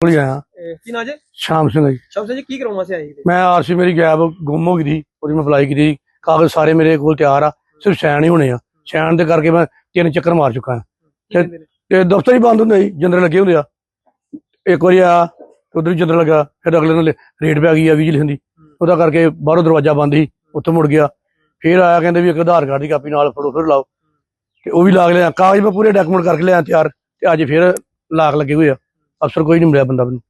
ਕੋਲ ਆਇਆ। ਇਹ ਕੀ ਨਾਂ ਜੇ? ਸ਼ਾਮ ਸਿੰਘ ਜੀ। ਸ਼ਬਦ ਜੀ ਕੀ ਕਰਾਉਣਾ ਸੀ ਆਏ ਜੀ ਮੈਂ ਆਰਸੀ ਮੇਰੀ ਗੈਬ ਗੁੰਮ ਹੋ ਗਈ ਸੀ ਉਹਦੀ ਮੈਂ ਅਪਲਾਈ ਕੀਤੀ ਕਾਗਜ਼ ਸਾਰੇ ਮੇਰੇ ਕੋਲ ਤਿਆਰ ਆ ਸਿਰਫ ਸਾਈਨ ਹੀ ਹੋਣੇ ਆ। ਸਾਈਨ ਦੇ ਕਰਕੇ ਮੈਂ ਤਿੰਨ ਚੱਕਰ ਮਾਰ ਚੁੱਕਾ ਹਾਂ। ਕਹਿੰਦੇ ਨੇ? ਤੇ ਦਫ਼ਤਰ ਹੀ ਬੰਦ ਹੁੰਦੇ ਸੀ ਜੰਦਰ ਲੱਗੇ ਹੁੰਦੇ ਆ। ਇੱਕ ਵਾਰੀ ਆ ਉਧਰ ਵੀ ਜੰਦਰ ਲੱਗਾ ਫਿਰ ਅਗਲੇ ਦਿਨ ਰੇਡ ਪੈ ਗਈ ਆ ਵਿਜੀਲੈਂਸ ਦੀ ਉਹਦਾ ਕਰਕੇ ਬਾਹਰੋਂ ਦਰਵਾਜ਼ਾ ਬੰਦ ਸੀ ਉੱਥੇ ਮੁੜ ਗਿਆ। ਫਿਰ ਆਇਆ ਕਹਿੰਦੇ ਵੀ ਇੱਕ ਆਧਾਰ ਕਾਰਡ ਦੀ ਕਾਪੀ ਨਾਲ ਫੜੋ ਫਿਰ ਲਾਓ। ਤੇ ਉਹ ਵੀ ਲਾਗ ਲਿਆ ਕਾਗਜ਼ ਮੈਂ ਪੂਰੇ ਡਾਕੂਮੈਂਟ ਕਰਕੇ ਲਿਆ ਤਿਆਰ ਤੇ ਅੱਜ ਫਿਰ ਲਾਗ ਲੱਗੇ ਹੋਏ ਆ। ਅਫਸਰ ਕੋਈ ਨਹੀਂ ਮਿਲਿਆ ਬੰਦਾ ਮੈਨੂੰ।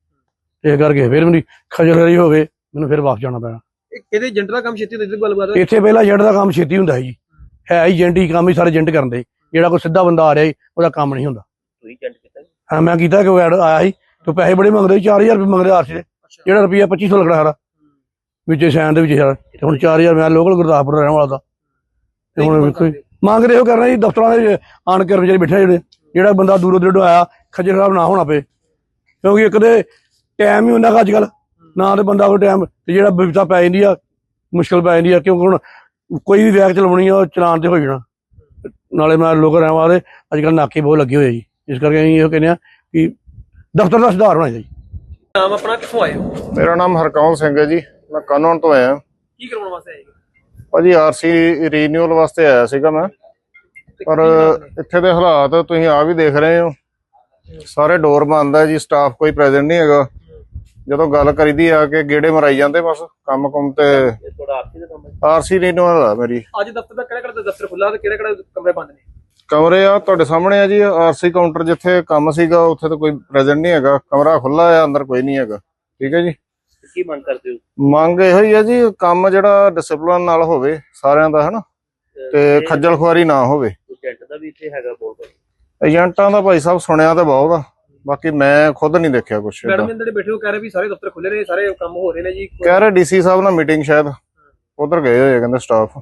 ਤੇ ਇਸ ਕਰਕੇ ਫਿਰ ਮੇਰੀ ਖਜਲਰੀ ਹੋ ਗਏ ਮੈਨੂੰ ਫਿਰ ਵਾਪਸ ਜਾਣਾ ਪੈਣਾ। ਇਹ ਕਿਹਦੇ ਏਜੰਟ ਦਾ ਕੰਮ ਛੇਤੀ ਹੁੰਦੀ ਸੀ ਗੱਲਬਾਤ ਇੱਥੇ ਪਹਿਲਾਂ ਏਜੰਟ ਦਾ ਕੰਮ ਛੇਤੀ ਹੁੰਦਾ ਜੀ। ਹੈ ਹੀ ਏਜੰਟ ਹੀ ਕੰਮ ਹੀ ਸਾਰੇ ਏਜੰਟ ਕਰਦੇ ਜਿਹੜਾ ਕੋਈ ਸਿੱਧਾ ਬੰਦਾ ਆ ਰਿਹਾ ਉਹਦਾ ਕੰਮ ਨਹੀਂ ਹੁੰਦਾ। ਤੁਸੀਂ ਏਜੰਟ ਕੀਤਾ ਹਾਂ ਮੈਂ ਕੀਤਾ ਕਿ ਉਹ ਆਇਆ ਸੀ। ਤੇ ਪੈਸੇ ਬੜੇ ਮੰਗਦੇ ਸੀ 4000 ਰੁਪਏ ਮੰਗਦੇ ਆਰਸੀ ਦੇ। ਜਿਹੜਾ ਰੁਪਿਆ 2500 ਲੱਗਣਾ ਸਾਰਾ। ਵਿੱਚ ਸੈਨ ਦੇ ਵਿੱਚ ਸਾਰਾ। ਤੇ ਹੁਣ 4000 ਮੈਂ ਲੋਕਲ ਗੁਰਦਾਸਪੁਰ ਰਹਿਣ ਵਾਲਾ ਦਾ ਤੇ ਹੁਣ ਵੇਖੋ ਮੰਗਦੇ ਹੋ ਕਰਨਾ ਜੀ ਦਫ਼ਤਰਾਂ ਦੇ ਆਣ ਕੇ ਕਰਮਚਾਰੀ ਬੈਠੇ ਜਿਹੜੇ। ਜਿਹੜਾ ਬੰਦਾ ਦੂਰੋਂ ਦੂਰੋਂ ਆਇਆ ਖੱਜਲ ਖਰਾਬ ਨਾ ਹੋਣਾ ਪਏ। ਕਿਉਂਕਿ ਇੱਕ ਤੇ ਟਾਈਮ ਹੀ ਹੁੰਦਾ ਅੱਜ ਕੱਲ ਨਾ ਤੇ ਬੰਦਾ ਕੋਈ ਟਾਈਮ ਤੇ ਜਿਹੜਾ ਬਿਪਤਾ ਪੈ ਜਾਂਦੀ ਆ ਮੁਸ਼ਕਲ ਪੈ ਜਾਂਦੀ ਆ ਕਿਉਂਕਿ ਹੁਣ ਕੋਈ ਵੀ ਵੈਕ ਚਲਾਉਣੀ ਆ ਉਹ ਚਲਾਨ ਤੇ ਹੋ ਜਾਣਾ। ਨਾਲੇ ਮੈਂ ਲੋਕ ਰਹਿਣ ਵਾਲੇ ਅੱਜ ਕੱਲ ਨਾਕੇ ਬਹੁਤ ਲੱਗੇ ਹੋਏ ਜੀ। ਇਸ ਕਰਕੇ ਅਸੀਂ ਇਹ ਕਹਿੰਦੇ ਆ ਕਿ ਦਫ਼ਤਰ ਦਾ ਸੁਧਾਰ ਹੋਣਾ ਚਾਹੀਦਾ। ਨਾਮ ਆਪਣਾ ਕਿੱਥੋਂ ਆਏ ਹੋ? ਮੇਰਾ ਨਾਮ ਹਰਕੌਣ ਸਿੰਘ ਹੈ ਜੀ। ਮੈਂ ਕਾਨੂੰਨ ਤੋਂ ਆਇਆ। ਕੀ ਕਰਾਉਣ ਵਾਸਤੇ ਆਏ ਜੀ ਭਾਜੀ ਆਰਸੀ ਰੀਨਿਊਅਲ ਵਾਸਤੇ ਆਇਆ ਸੀਗਾ ਮੈਂ। ਪਰ? ਇੱਥੇ ਦੇ ਹਾਲਾਤ ਤੁਸੀਂ ਆ ਵੀ ਦੇਖ ਰਹੇ ਹੋ। ਸਾਰੇ ਡੋਰ ਬੰਦ ਹੈ ਜੀ ਸਟਾਫ ਕੋਈ ਪ੍ਰੈਜ਼ੈਂਟ ਨਹੀਂ ਹੈਗਾ। ਜਦੋਂ ਗੱਲ ਕਰੀਦੀ ਆ ਕਿ ਗੇੜੇ ਮਰਾਈ ਜਾਂਦੇ ਬਸ ਕੰਮ ਕੁਮ ਤੇ। ਆਰਸੀ ਰੀਨਿਊਅਲ ਆ ਮੇਰੀ। ਅੱਜ ਦਫ਼ਤਰ ਦਾ ਕਿਹੜਾ ਕਿਹੜਾ ਦਫ਼ਤਰ ਖੁੱਲਾ ਤੇ ਕਿਹੜਾ ਕਿਹੜਾ ਕਮਰੇ ਬੰਦ ਨੇ? ਕਮਰੇ ਆ ਤੁਹਾਡੇ ਸਾਹਮਣੇ ਆ ਜੀ ਆਰਸੀ ਕਾਊਂਟਰ ਜਿੱਥੇ ਕੰਮ ਸੀਗਾ ਉੱਥੇ ਤਾਂ ਕੋਈ ਪ੍ਰੈਜ਼ੈਂਟ ਨਹੀਂ ਹੈਗਾ। ਕਮਰਾ ਖੁੱਲਾ ਆ ਅੰਦਰ ਕੋਈ ਨਹੀਂ ਹੈਗਾ। ਠੀਕ ਹੈ ਜੀ? ਕੀ ਮੰਗ ਕਰਦੇ ਹੋ? ਮੰਗ ਇਹੋ ਹੀ ਆ ਜੀ ਕੰਮ ਜਿਹੜਾ ਡਿਸਪਲਿਨ ਨਾਲ ਹੋਵੇ ਸਾਰਿਆਂ ਦਾ ਹਨਾ? ਤੇ ਖੱਜਲ ਖੁਆਰੀ ਨਾ ਹੋਵੇ। ਏਜੰਟ ਦਾ ਵੀ ਇੱਥੇ ਹੈਗਾ ਬੋਲ ਏਜੰਟਾਂ ਦਾ ਭਾਈ ਸਾਹਿਬ ਸੁਣਿਆ ਤਾਂ ਬਹੁਤ ਆ। ਬਾਕੀ ਮੈਂ ਖੁਦ ਨਹੀਂ ਦੇਖਿਆ ਕੁਛ। ਮੈਡਮ ਜਿਹੜੇ ਬੈਠੇ ਹੋ ਕਹਿ ਰਹੇ ਵੀ ਸਾਰੇ ਦਫ਼ਤਰ ਖੁੱਲੇ ਨੇ ਸਾਰੇ ਕੰਮ ਹੋ ਰਹੇ ਨੇ ਜੀ। ਕਹਿ ਰਹੇ ਡੀਸੀ ਸਾਹਿਬ ਨਾਲ ਮੀਟਿੰਗ ਸ਼ਾਇਦ। ਉਧਰ ਗਏ ਹੋਏ ਆ ਕਹਿੰਦੇ ਸਟਾਫ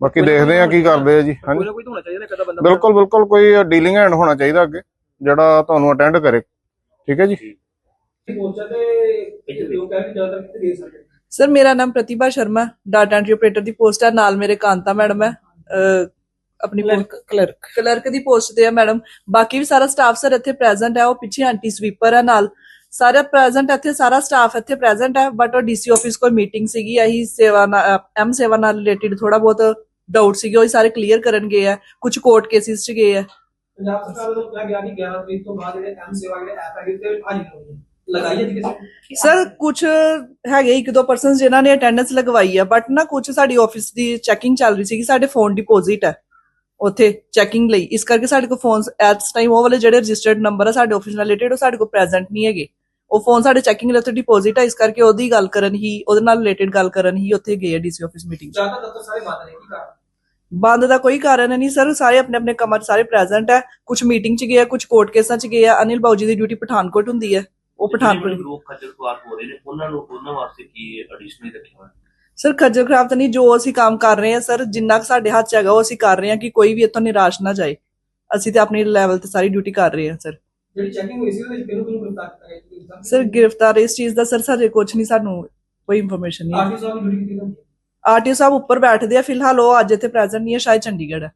ਬਾਕੀ ਦੇਖਦੇ ਆ ਕੀ ਕਰਦੇ ਆ ਜੀ। ਕੋਈ ਹਾਂਜੀ। ਨਾ ਕੋਈ ਤਾਂ ਹੋਣਾ ਚਾਹੀਦਾ ਨਾ ਕਦਾ ਬੰਦਾ। ਬਿਲਕੁਲ ਬਿਲਕੁਲ ਕੋਈ ਡੀਲਿੰਗ ਹੈਂਡ ਹੋਣਾ ਚਾਹੀਦਾ ਅੱਗੇ ਜਿਹੜਾ ਤੁਹਾਨੂੰ ਅਟੈਂਡ ਕਰੇ। ਠੀਕ ਹੈ ਜੀ? ਸਰ ਮੇਰਾ ਨਾਮ Pratibha Sharma data entry operator ਦੀ ਪੋਸਟ ਹੈ ਨਾਲ ਮੇਰੇ ਕਾਂਤਾ ਮੈਡਮ ਹੈ। ਆਪਣੀ ਕਲਰਕ ਕਲਰਕ ਦੀ ਪੋਸਟ ਤੇ ਹੈ ਮੈਡਮ ਬਾਕੀ ਵੀ ਸਾਰਾ ਸਟਾਫ ਸਰ ਇੱਥੇ ਪ੍ਰੈਜ਼ੈਂਟ ਹੈ ਉਹ ਪਿੱਛੇ ਆਂਟੀ ਸਵੀਪਰ ਹੈ ਨਾਲ ਸਾਰਾ ਪ੍ਰੈਜ਼ੈਂਟ ਇੱਥੇ ਸਾਰਾ ਸਟਾਫ ਇੱਥੇ ਪ੍ਰੈਜ਼ੈਂਟ ਹੈ ਬਟ ਉਹ ਡੀਸੀ ਆਫਿਸ ਕੋਈ ਮੀਟਿੰਗ ਸੀਗੀ ਇਹੀ ਸੇਵਾ ਐਮ ਸੇਵਾ ਨਾਲ ਰਿਲੇਟਡ ਥੋੜਾ ਬਹੁਤ ਡਾਊਟ ਸੀਗੇ ਉਹ ਸਾਰੇ ਕਲੀਅਰ ਕਰਨ ਗਏ ਆ ਕੁਝ ਕੋਰਟ ਕੇਸਿਸ ਚ ਗਏ ਆ ਪੰਜਾਬ ਸਰਕਾਰ ਵੱਲੋਂ ਕਿਹਾ ਗਿਆ ਕਿ 11 ਤਰੀਕ ਤੋਂ ਬਾਅਦ ਜਿਹੜੇ ਐਮ ਸੇਵਾ ਜਿਹੜੇ ਐਪ ਹੈਗੇ ਤੇ ਹਾਜ਼ਰ ਹੋਣਗੇ ਲਗਾਈ ਹੈ ਜੀ ਕਿਸੇ ਨੇ? ਸਰ ਕੁਝ ਹੈਗੇ ਇੱਕ ਦੋ ਪਰਸਨਸ ਜਿਨ੍ਹਾਂ ਨੇ ਅਟੈਂਡੈਂਸ ਲਗਵਾਈ ਆ ਬਟ ਨਾ ਕੁਝ ਸਾਡੀ ਆਫਿਸ ਦੀ ਚੈਕਿੰਗ ਚੱਲ ਰਹੀ ਸੀ ਕਿ ਸਾਡੇ ਫੋਨ ਡਿਪੋਜ਼ਿਟ ਹੈ। ਉੱਥੇ ਚੈਕਿੰਗ ਲਈ। ਇਸ ਕਰਕੇ ਸਾਡੇ ਕੋਲ ਫੋਨਸ ਐਟ ਟਾਈਮ ਉਹ ਵਾਲੇ ਜਿਹੜੇ ਰਜਿਸਟਰਡ ਨੰਬਰ ਆ ਸਾਡੇ ਆਫਿਸ ਨਾਲ ਰਿਲੇਟਡ ਉਹ ਸਾਡੇ ਕੋਲ ਪ੍ਰੈਜ਼ੈਂਟ ਨਹੀਂ ਹੈਗੇ। ਉਹ ਫੋਨ ਸਾਡੇ ਚੈਕਿੰਗ ਲਈ ਉੱਥੇ ਡਿਪੋਜ਼ਿਟ ਹੈ ਇਸ ਕਰਕੇ ਉਹਦੀ ਗੱਲ ਕਰਨ ਹੀ ਉਹਦੇ ਨਾਲ ਰਿਲੇਟਡ ਗੱਲ ਕਰਨ ਹੀ ਉੱਥੇ ਗਏ ਡੀਸੀ ਆਫਿਸ ਮੀਟਿੰਗ ਜ਼ਿਆਦਾ ਦਫ਼ਤਰ ਸਾਰੇ ਬੰਦ ਨੇ ਕੀ ਕਾਰਨ? ਬੰਦ ਦਾ ਕੋਈ ਕਾਰਨ ਨਹੀਂ ਸਰ ਸਾਰੇ ਆਪਣੇ ਆਪਣੇ ਕੰਮਾਂ 'ਚ ਸਾਰੇ ਪ੍ਰੈਜ਼ੈਂਟ ਹੈ ਕੁਝ ਮੀਟਿੰਗ 'ਚ ਗਏ ਆ ਕੁਝ ਕੋਰਟ ਕੇਸਾਂ 'ਚ ਗਏ ਆ। ਅਨਿਲ ਬਾਊਜੀ ਦੀ ਡਿਊਟੀ ਪਠਾਨਕੋਟ ਹੁੰਦੀ ਹੈ ਉਹ ਪਠਾਨਕੋਟ ਲੋਕ ਖੱਜਲ ਖੁਆਰ ਹੋ ਰਹੇ ਨੇ ਉਹਨਾਂ ਨੂੰ ਉਹਨਾਂ ਵਾਸਤੇ ਕੀ ਐਡੀਸ਼ਨਲ ਰੱਖਿਆ ਹੋਇਆ? ਸਰ ਖੱਜਲ ਖਰਾਬ ਤਾਂ ਨਹੀਂ ਜੋ ਅਸੀਂ ਕੰਮ ਕਰ ਰਹੇ ਹਾਂ ਸਰ ਜਿੰਨਾ ਕੁ ਸਾਡੇ ਹੱਥ 'ਚ ਹੈਗਾ ਉਹ ਅਸੀਂ ਕਰ ਰਹੇ ਹਾਂ ਕਿ ਕੋਈ ਵੀ ਇੱਥੋਂ ਨਿਰਾਸ਼ ਨਾ ਜਾਏ। ਅਸੀਂ ਤੇ ਆਪਣੀ ਲੈਵਲ ਤੇ ਸਾਰੀ ਡਿਊਟੀ ਕਰ ਰਹੇ ਹਾਂ ਸਰ। ਗ੍ਰਿਫਤਾਰ ਸਰ ਗ੍ਰਿਫਤਾਰ ਇਸ ਚੀਜ਼ ਦਾ ਸਰ ਸਾਡੇ ਕੁਝ ਨਹੀਂ ਸਾਨੂੰ ਕੋਈ ਇਨਫੋਰਮੇਸ਼ਨ ਨਹੀਂ ਆਰਟੀਓ ਸਾਹਿਬ ਉੱਪਰ ਬੈਠਦੇ ਆ ਫਿਲਹਾਲ ਉਹ ਅੱਜ ਇੱਥੇ ਪ੍ਰੈਜ਼ੈਂਟ ਨਹੀਂ ਹੈ ਸ਼ਾਇਦ ਚੰਡੀਗੜ੍ਹ ਹੈ।